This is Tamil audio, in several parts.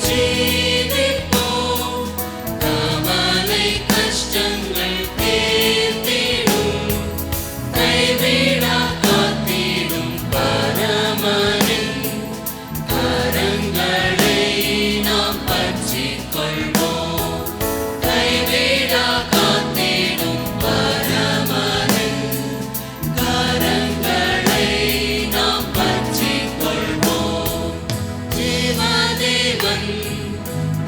Jesus.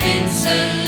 Vincent.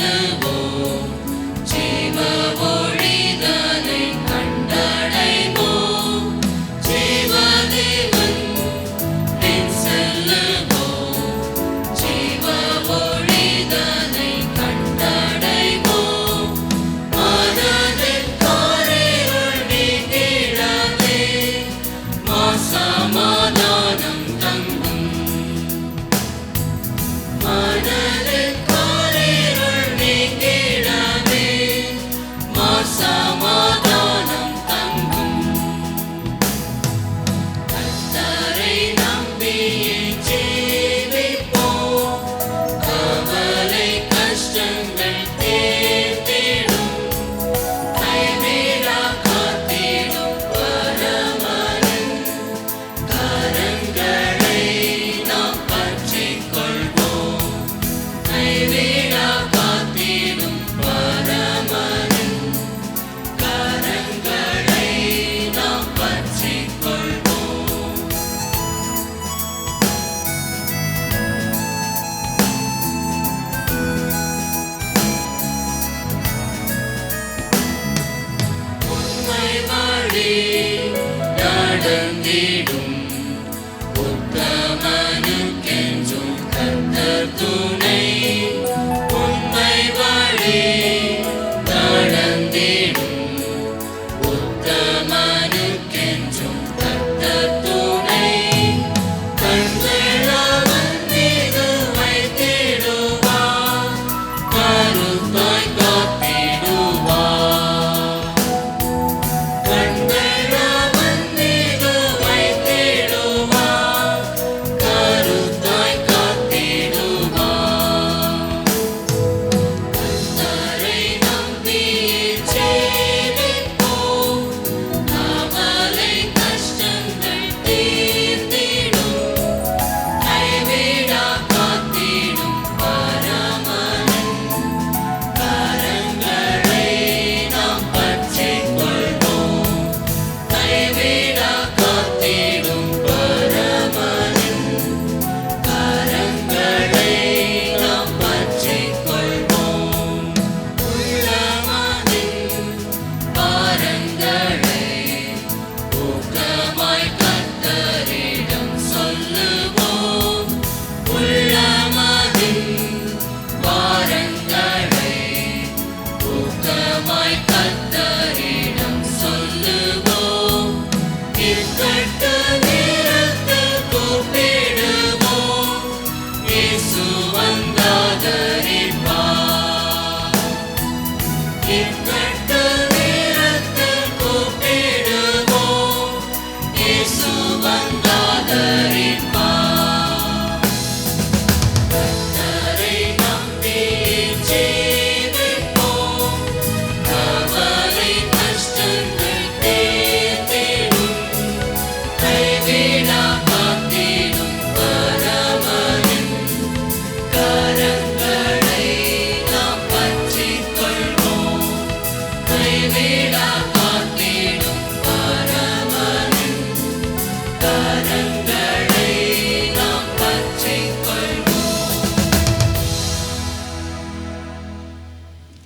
நடத்தி நடந்திடும். உத்தமனுக்கென்றும் கர்த்தர் துணை. keep their